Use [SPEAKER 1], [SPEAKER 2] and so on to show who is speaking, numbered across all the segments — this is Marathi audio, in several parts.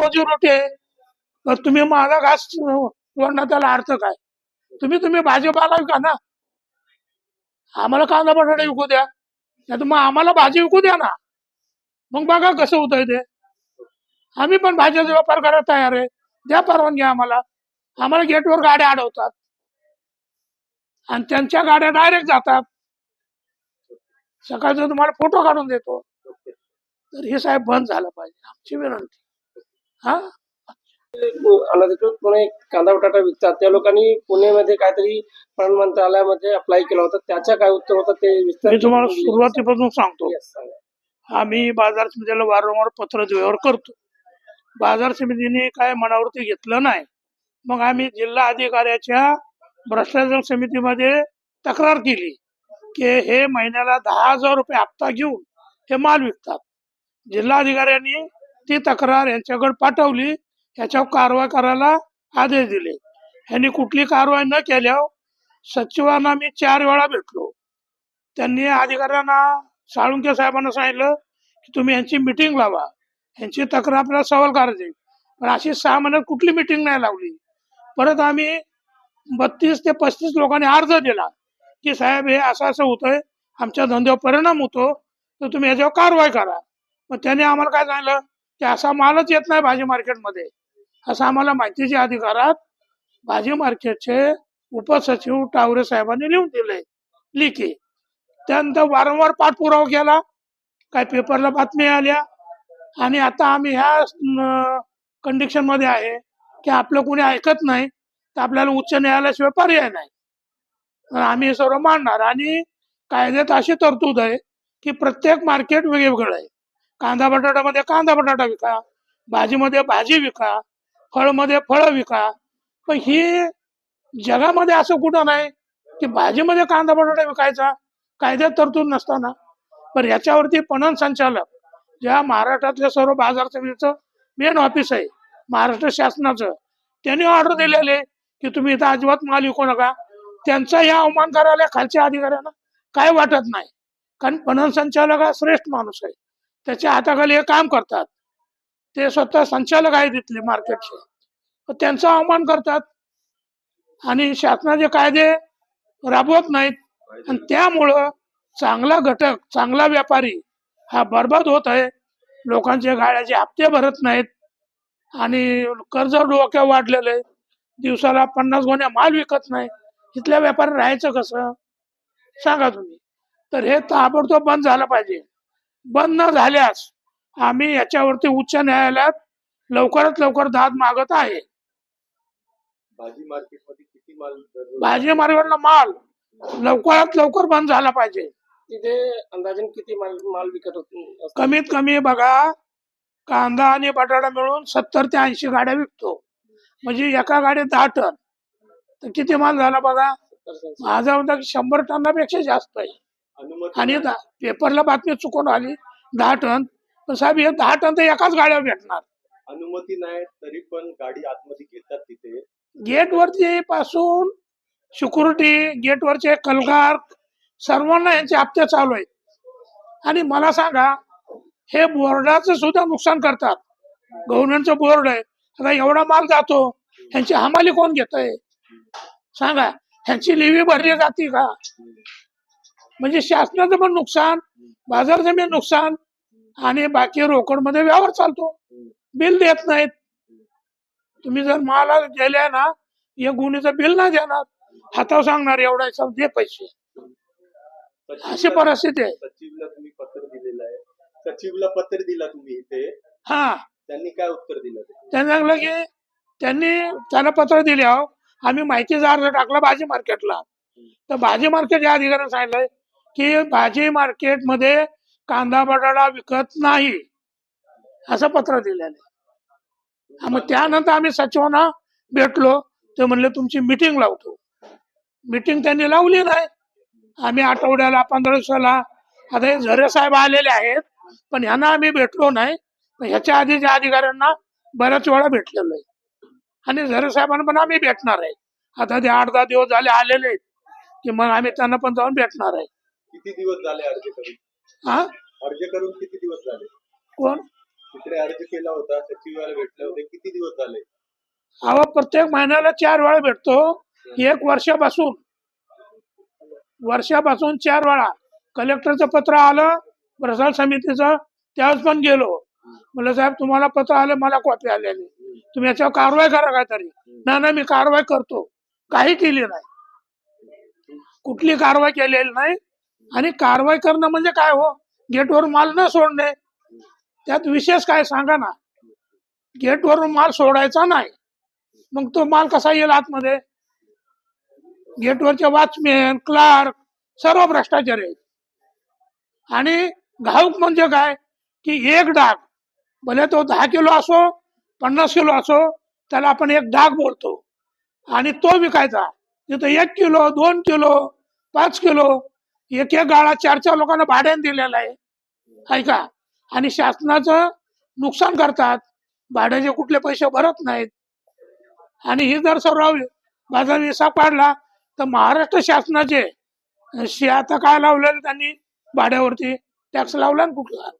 [SPEAKER 1] रोजी रोटी आहे. तर तुम्ही माझा घास तोडणं त्याला अर्थ काय? तुम्ही तुम्ही भाजीपाला विका ना. आम्हाला कांदा बटाटा विकू द्या. नाही तर मग आम्हाला भाजी विकू द्या ना. मग बघा कसं होतंय ते. आम्ही पण भाज्याचा व्यापार करायला तयार आहे. द्या परवानगी आम्हाला. आम्हाला गेटवर गाड्या अडवतात. आणि त्यांच्या गाड्या डायरेक्ट जातात. सकाळचं तुम्हाला फोटो काढून देतो. तर हे साहेब बंद झालं पाहिजे. आमची विनंती. हा?
[SPEAKER 2] आणि तिथून पुणे कांदा बटाटा विकतात. त्या लोकांनी पुण्यामध्ये काहीतरी पण मंत्रालयामध्ये अप्लाय केलं होतं. त्याचं काय उत्तर होतं ते विस्तार
[SPEAKER 1] मी तुम्हाला सुरुवातीपासून सांगतो. आम्ही बाजार समितीला वारंवार पत्र व्यवहार करतो. बाजार समितीने काय मनावरती घेतलं नाही. मग आम्ही जिल्हा अधिकाऱ्याच्या भ्रष्टाचार समितीमध्ये तक्रार केली की हे महिन्याला दहा हजार रुपये हप्ता घेऊन हे माल विकतात. जिल्हा अधिकाऱ्यांनी ती तक्रार यांच्याकडे पाठवली याच्यावर कारवाई करायला आदेश दिले. यांनी कुठली कारवाई न केल्यावर सचिवांना मी चार वेळा भेटलो. त्यांनी अधिकाऱ्यांना साळुंके साहेबांना सांगितलं की तुम्ही यांची मिटिंग लावा. यांची तक्रार आपल्याला सवाल करायची पण अशी सहा महिन्यात कुठली मिटिंग नाही लावली. परत आम्ही बत्तीस ते पस्तीस लोकांनी अर्ज दिला की साहेब हे असं असं होतंय आमच्या धंद्यावर परिणाम होतो तर तुम्ही याच्यावर कारवाई करा. मग त्याने आम्हाला काय सांगितलं? की असा मालच येत नाही भाजी मार्केटमध्ये. असं आम्हाला माहितीच्या अधिकारात भाजी मार्केटचे उपसचिव टावरे साहेबांनी लिहून दिले लिखी. त्यानंतर वारंवार पाठपुरावा केला काय पेपरला बातम्या आल्या. आणि आता आम्ही ह्या कंडिशनमध्ये आहे की आपलं कोणी ऐकत नाही तर आपल्याला उच्च न्यायालयाशिवाय पर्याय नाही. तर आम्ही हे सर्व मांडणार. आणि कायद्यात अशी तरतूद आहे की प्रत्येक मार्केट वेगवेगळं आहे. कांदा बटाट्यामध्ये कांदा बटाटा विका भाजीमध्ये भाजी विका फळमध्ये फळं विका. पण ही जगामध्ये असं कुठं नाही की भाजीमध्ये कांदा बटाटा विकायचा कायद्यात तरतूद नसताना. पण याच्यावरती पणन संचालक ज्या महाराष्ट्रातल्या सर्व बाजार समितीचं मेन ऑफिस आहे महाराष्ट्र शासनाचं त्यांनी ऑर्डर दिलेले की तुम्ही इथं अजिबात माल विकू नका. त्यांचा या अवमान करायला खालच्या अधिकाऱ्यांना काय वाटत नाही. कारण पणन संचालक हा श्रेष्ठ माणूस आहे. त्याच्या हाताखाली हे काम करतात. ते स्वतः संचालक आहे तिथले मार्केटचे. त्यांचा अवमान करतात. आणि शासनाचे कायदे राबवत नाहीत. आणि त्यामुळं चांगला घटक चांगला व्यापारी हा बर्बाद होत आहे. लोकांचे गाड्याचे हप्ते भरत नाहीत. आणि कर्ज डोक्या वाढलेलं आहे. दिवसाला पन्नास गोण्या माल विकत नाही इथल्या व्यापारी राहायचं कसं? सांगा तुम्ही. तर हे ताबडतोब बंद झालं पाहिजे. बंद न झाल्यास आम्ही याच्यावरती उच्च न्यायालयात लवकरात लवकर दाद मागत आहे.
[SPEAKER 3] भाजी मार्केटमध्ये किती माल दररोज
[SPEAKER 1] भाजी मार्केटला माल लवकरात लवकर बंद झाला पाहिजे.
[SPEAKER 2] तिथे अंदाजे किती माल माल विकत होते
[SPEAKER 1] कमीत कमी बघा कांदा आणि बटाटा मिळून सत्तर ते ऐंशी गाड्या विकतो. म्हणजे एका गाडीत दहा टन. तर किती माल झाला बघा? माझा होता की शंभर टनापेक्षा जास्त आहे. आणि पेपरला बातमी चुकून आली दहा टन. तर साहेब हे दहा टन तर एकाच गाड्या भेटणार.
[SPEAKER 3] अनुमती नाही तरी पण गाडी आतमध्ये घेतात तिथे.
[SPEAKER 1] गेटवरती पासून सिक्युरिटी गेटवरचे कलगार सर्वांना यांचे हप्ते चालू आहेत. आणि मला सांगा हे बोर्डाचं सुद्धा नुकसान करतात. गव्हर्नमेंटचं बोर्ड आहे. आता एवढा माल जातो ह्यांची हमाली कोण घेत आहे सांगा ह्यांची लिव्ही भरली जाते का? म्हणजे शासनाचं पण नुकसान बाजार जमीन नुकसान आणि बाकी रोकडमध्ये व्यवहार चालतो. बिल देत नाहीत. तुम्ही जर मला गेल्या ना या गुन्ह्याचं बिल नाही देणार. हातावर सांगणार एवढा हिसाब दे पैसे. अशी परिस्थिती आहे.
[SPEAKER 3] सचिवला तुम्ही पत्र दिलेलं आहे. सचिवला पत्र दिला तुम्ही इथे.
[SPEAKER 1] हा.
[SPEAKER 3] त्यांनी काय उत्तर दिलं?
[SPEAKER 1] त्यांनी सांगलं की त्यांनी त्याला पत्र दिले आम्ही माहितीचा अर्ज टाकला भाजी मार्केटला तर भाजी मार्केट या अधिकाऱ्याने सांगितलंय की भाजी मार्केटमध्ये कांदा बटाटा विकत नाही असं पत्र दिलेलं मग त्यानंतर आम्ही सचिवांना भेटलो ते म्हणले तुमची मिटिंग लावतो. मिटिंग त्यांनी लावली नाही आम्ही आठवड्याला पंधरा दिवसाला आता हे झरे साहेब आलेले आहेत पण ह्यांना आम्ही भेटलो नाही. पण ह्याच्या आधीच्या अधिकाऱ्यांना बऱ्याच वेळा भेटलेलो आहे. आणि झरे साहेबांना पण आम्ही भेटणार आहे. आता ते आठ दहा दिवस झाले आलेले आहेत की मग आम्ही त्यांना पण जाऊन भेटणार आहे.
[SPEAKER 3] किती दिवस झाले अर्ज करून?
[SPEAKER 1] हा?
[SPEAKER 3] अर्ज करून किती दिवस झाले?
[SPEAKER 1] कोण?
[SPEAKER 3] तिकडे अर्ज केला होता सचिवाला भेटले होते किती दिवस झाले?
[SPEAKER 1] अहो प्रत्येक महिन्याला चार वेळा भेटतो. एक वर्षापासून. वर्षापासून चार वेळा. कलेक्टरचं पत्र आलं प्रसार समितीचं त्यावेळेस पण गेलो. म्हणलं साहेब तुम्हाला पत्र आले मला कॉपी आलेली तुम्ही याच्यावर कारवाई करा काहीतरी. नाही नाही मी कारवाई करतो. काही केली नाही. कुठली कारवाई केलेली नाही? आणि कारवाई करणं म्हणजे काय हो? गेटवर माल न सोडणे. त्यात विशेष काय सांगा ना. गेटवरून माल सोडायचा नाही. मग तो माल कसा येईल आतमध्ये? गेटवरचे वॉचमॅन क्लार्क सर्व भ्रष्टाचार आहेत. आणि घाऊक म्हणजे काय? की एक डाग. भले तो दहा किलो असो पन्नास किलो असो त्याला आपण एक डाग बोलतो. आणि तो विकायचा. तिथं एक किलो दोन किलो पाच किलो एक एक गाळा चार चार लोकांना भाड्याने दिलेला आहे. ऐका आणि शासनाचं नुकसान करतात. भाड्याचे कुठले पैसे भरत नाहीत. आणि ही जर सर्व बाजार विसा पाडला तर महाराष्ट्र शासनाचे शे आता काय लावलेलं त्यांनी भाड्यावरती? टॅक्स लावला ना कुठला?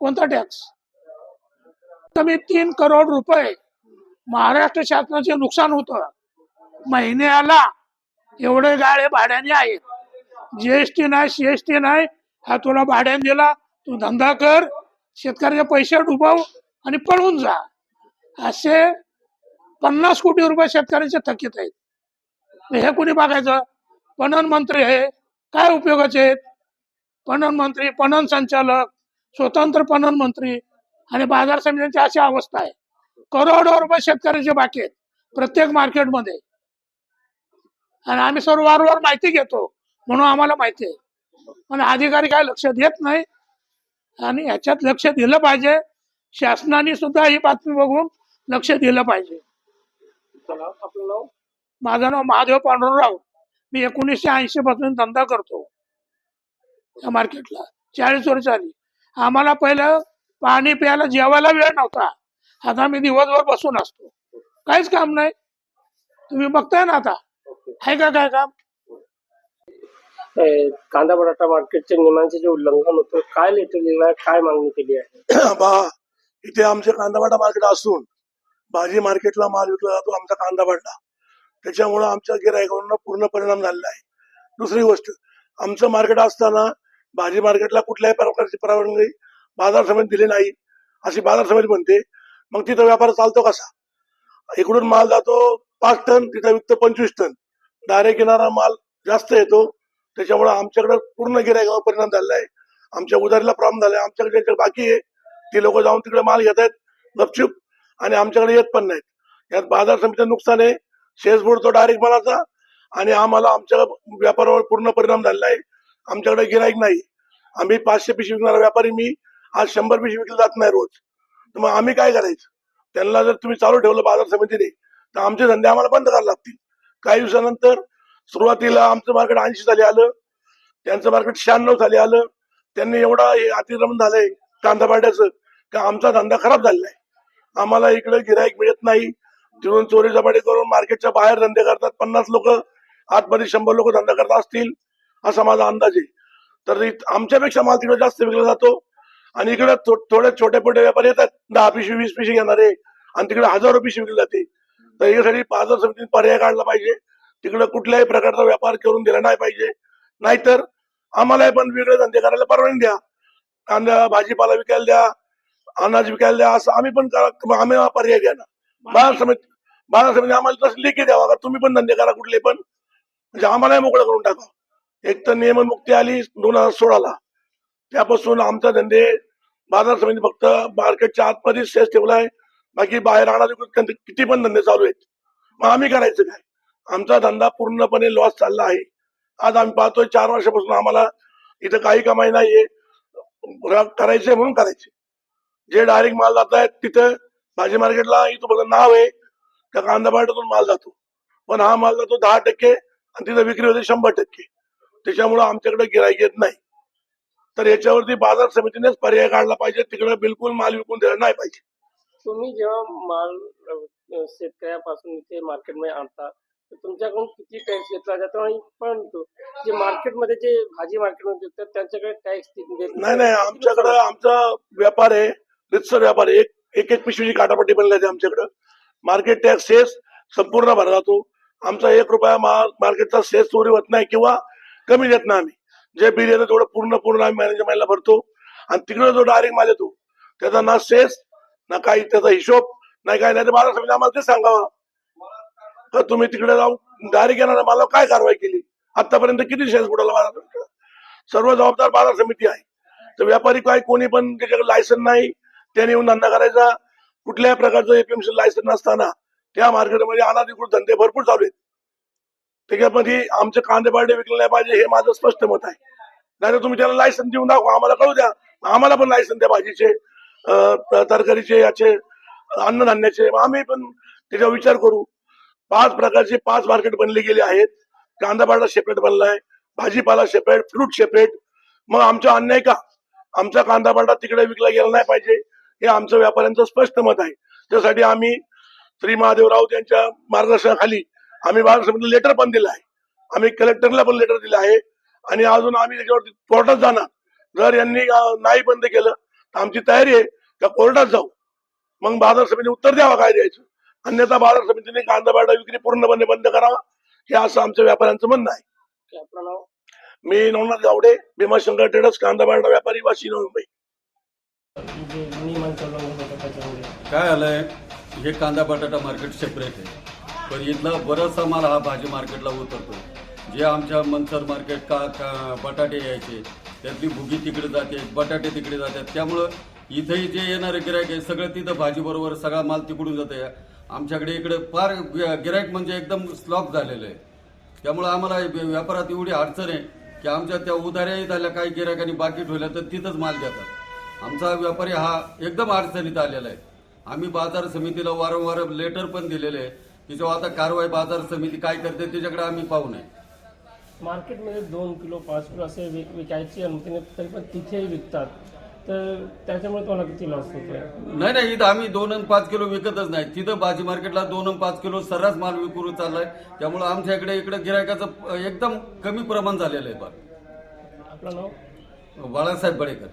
[SPEAKER 1] कोणता टॅक्स? कमी तीन करोड रुपये महाराष्ट्र शासनाचे नुकसान होतं. महिन्याला एवढे गाळे भाड्याने आहेत. जीएसटी नाही सीएसटी नाही हा तुला भाड्याने दिला तू धंदा कर शेतकऱ्याचे पैसे डुबव आणि पळून जा. असे पन्नास कोटी रुपये शेतकऱ्याचे थकीत आहेत. हे कोणी बघायचं? पणन मंत्री हे काय उपयोगाचे आहेत? पणन मंत्री पणन संचालक स्वतंत्र पणन मंत्री आणि बाजार समित्यांची अशी अवस्था आहे. करोडो रुपये शेतकऱ्याचे बाकी आहेत प्रत्येक मार्केटमध्ये. आणि आम्ही सर्व वारंवार माहिती घेतो. म्हणून आम्हाला माहिती आहे. पण अधिकारी काय लक्ष देत नाही आणि याच्यात लक्ष दिलं पाहिजे. शासनाने सुद्धा ही बातमी बघून लक्ष दिलं पाहिजे.
[SPEAKER 2] नाव
[SPEAKER 1] माझं नाव महादेव पांडुरंगराव. मी एकोणीसशे ऐंशी पासून धंदा करतो. या मार्केटला. चाळीस वर्ष आली. आम्हाला पहिलं पाणी प्यायला जेवायला वेळ नव्हता. आता मी दिवसभर बसून असतो. काहीच काम नाही. तुम्ही बघताय ना आता. आहे का काय काम?
[SPEAKER 2] कांदा बटाटा मार्केटच्या नियमांचे जे उल्लंघन होतं काय लेटर लिहिलं आहे काय मागणी केली आहे?
[SPEAKER 4] बा इथे आमचे कांदा कांदावाडा मार्केट असून भाजी मार्केटला माल विकला जातो आमचा कांदा कांदावाडा त्याच्यामुळं आमच्या गिरायकांना पूर्ण परिणाम झालेला आहे. दुसरी गोष्ट आमचं मार्केट असताना भाजी मार्केटला कुठल्याही प्रकारची परवानगी बाजार समिती दिली नाही. अशी बाजार समिती म्हणते मग तिथं व्यापार चालतो कसा? इकडून माल जातो पाच टन तिथं विकतो पंचवीस टन. डायरेक्ट येणारा माल जास्त येतो त्याच्यामुळे आमच्याकडे पूर्ण गिरायकावर परिणाम झालेला आहे आमच्या उधारीला प्रॉब्लेम झालाय. आमच्याकडे जे बाकी आहे ते लोक जाऊन तिकडे माल घेत आहेत गपचूप. आणि आमच्याकडे येत पण नाहीत. यात बाजार समितीचं नुकसान आहे. शेअर्स बुडतो डायरेक्ट मालाचा. आणि आम्हाला आमच्या व्यापारावर पूर्ण परिणाम झालेला आहे आमच्याकडे गिराईक नाही. आम्ही पाचशे पिशवी विकणारा व्यापारी मी. आज शंभर पिशवी विकली जात नाही रोज. तर मग आम्ही काय करायचं? त्यांना जर तुम्ही चालू ठेवलं बाजार समितीने तर आमचे धंदे आम्हाला बंद करायला लागतील. काही दिवसानंतर सुरुवातीला आमचं मार्केट ऐंशी साली आलं. त्यांचं मार्केट शहाण्णव साली आलं. त्यांनी एवढा अतिक्रमण झालंय कांदा पाड्याचं का आमचा धंदा खराब झालेला आहे आम्हाला इकडे गिराईक मिळत नाही. तिथून चोरी झपाटी करून मार्केटच्या बाहेर धंदे करतात. पन्नास लोक आतमध्ये शंभर लोक धंदा करत असतील असा माझा अंदाज आहे. तर आमच्यापेक्षा माल तिकडे जास्त विकला जातो. आणि इकडे थोडे छोटे मोठे व्यापारी येतात. दहा पिशवी वीस पिशवी घेणारे. आणि तिकडे हजारो पिशवी विकली जाते. तर यासाठी बाजार समितीने पर्याय काढला पाहिजे. तिकडे कुठल्याही प्रकारचा व्यापार करून दिला नाही पाहिजे. नाहीतर आम्हाला पण वेगळे धंदे करायला परवानगी द्या. कांदा भाजीपाला विकायला द्या अनाज विकायला द्या असं आम्ही पण आम्ही पर्याय घ्या ना. बाजार समिती बाजार समिती आम्हाला तसं लेखी द्यावा का? तुम्ही पण धंदे करा कुठले पण. म्हणजे आम्हालाही मोकळं करून टाका. एक तर नियमनमुक्ती आली दोन हजार सोळाला. त्यापासून आमचा धंदे बाजार समिती फक्त मार्केटच्या आतमध्ये सेस ठेवला आहे बाकी बाहेर राहणारे किती पण धंदे चालू आहेत. मग आम्ही करायचं काय? आमचा धंदा पूर्णपणे लॉस चालला आहे. आज आम्ही पाहतोय चार वर्षापासून आम्हाला इथं काही कमाई नाहीये. करायचे म्हणून करायचे जे डायरेक्ट माल जात आहेत तिथं भाजी मार्केटला इथं बघा नाव आहे. त्या कांदा मार्केटून माल जातो. पण हा माल जातो दहा टक्के आणि तिथं विक्री होते शंभर टक्के. त्याच्यामुळे आमच्याकडे गिराईक येत नाही. तर याच्यावरती बाजार समितीनेच पर्याय काढला पाहिजे. तिकडे बिलकुल माल विकून दिला नाही पाहिजे.
[SPEAKER 2] तुम्ही जेव्हा माल शेतकऱ्यापासून इथे मार्केटमध्ये आणता तुमच्याकडून किती टॅक्स घेतला जातो आणि परंतु जे मार्केटमध्ये जे भाजी मार्केटमध्ये विकतात त्यांच्याकडे टॅक्स
[SPEAKER 4] नाही नाही आमच्याकडे आमचा व्यापार आहे रितसर व्यापार आहे. एक एक एक पिशवीची काटापट्टी बनली आहे आमच्याकडं. मार्केट टॅक्स सेस संपूर्ण भरला जातो. आमचा एक रुपया मा- मार्केटचा सेस चोरी होत नाही किंवा कमी देत नाही आम्ही. जे बिल येतं तेवढं पूर्ण पूर्ण आम्ही मॅनेजमेंटला भरतो. आणि तिकडे जो डायरेक्ट माल येतो त्याचा ना सेस ना काही त्याचा हिशोब नाही काय नाही तर बाजार समिती आम्हाला ते सांगावा. तर तुम्ही तिकडे जाऊन डायरेक्ट येणार मला काय कारवाई केली? आतापर्यंत किती शेअर्स बुडाला बाजार? सर्व जबाबदार बाजार समिती आहे. तर व्यापारी काय कोणी पण त्याच्याकडे लायसन नाही त्याने येऊन धंदा करायचा. कुठल्याही प्रकारचं एपीएमसी लायसन नसताना त्या मार्केटमध्ये अनाधिकृत धंदे भरपूर चालू आहेत. त्याच्यामध्ये आमचे कांदे बारडे विकले नाही पाहिजे हे माझं स्पष्ट मत आहे. नाही तुम्ही त्याला लायसन देऊन दाखवा आम्हाला कळू द्या. आम्हाला पण लायसन द्या भाजीचे तरकारीचे याचे अन्नधान्याचे मग आम्ही पण त्याच्यावर विचार करू. पाच प्रकारचे पाच मार्केट बनले गेले आहेत. कांदा बारडा सेपरेट बनलाय भाजीपाला सेपरेट फ्रूट सेपरेट मग आमचा अन्याय का? आमचा कांदा बारडा तिकडे विकला गेला नाही पाहिजे हे आमचं व्यापाऱ्यांचं स्पष्ट मत आहे. त्यासाठी आम्ही श्री महादेव राऊत यांच्या मार्गदर्शनाखाली आम्ही बाजार लेटर पण दिलं आहे. आम्ही कलेक्टरला पण लेटर दिलं आहे. आणि अजून आम्ही त्याच्यावरती कोर्टात जाणार. जर यांनी नाही बंद केलं तर आमची तयारी आहे का कोर्टात जाऊ? मग बाजार समिती उत्तर द्यावा काय द्यायचं? अन्यथा बाजार समितीने कांदा बारडा विक्री पूर्णपणे बंद करावा हे असं आमच्या व्यापाऱ्यांचं म्हणणं आहे.
[SPEAKER 2] की आपलं नाव
[SPEAKER 4] मी नवनाथ गावडे भीमाशंकर ट्रेडर्स कांदा बारडा व्यापारी वाशी मुंबई.
[SPEAKER 5] काय आलंय? हे कांदा बटाटा मार्केट सेपरेट आहे. पण इथला बराचसा माल हा भाजी मार्केटला उतरतो. जे आमच्या मनसर मार्केट का, का बटाटे यायचे त्यातली भुगी तिकडे जाते बटाटे तिकडे जातात. त्यामुळं इथेही जे येणारे गिरायक आहे सगळं तिथं भाजीबरोबर सगळा माल तिकडून जाते आमच्याकडे इकडे फार गिराईक म्हणजे एकदम स्लॉप झालेलं आहे. त्यामुळं आम्हाला व्यापारात एवढी अडचण आहे की आमच्या त्या उधाऱ्याही झाल्या काही गिरायकांनी बाकी ठेवल्या तर तिथंच माल घेतात आमचा व्यापारी हा एकदम अडचणीत आलेला आहे. आम्ही बाजार समितीला वारंवार लेटर पण दिलेले आहे की जेव्हा आता कारवाई बाजार समिती काय करते त्याच्याकडे आम्ही पाहू नये.
[SPEAKER 2] मार्केटमध्ये दोन किलो पाच किलो असे विक विकायची अनुमतीने तरी पण तिथेही विकतात. तर त्याच्यामुळे तुम्हाला किती लॉस
[SPEAKER 5] नाही नाही इथं आम्ही दोन आणि पाच किलो विकतच नाही. तिथं भाजी मार्केटला दोन आणि पाच किलो सर्रास माल विकून चाललाय. त्यामुळे आमच्या इकडे इकडे गिरायकाचं एकदम कमी प्रमाण झालेलं आहे बा
[SPEAKER 2] आपलं नाव?
[SPEAKER 5] बाळासाहेब बडेकर.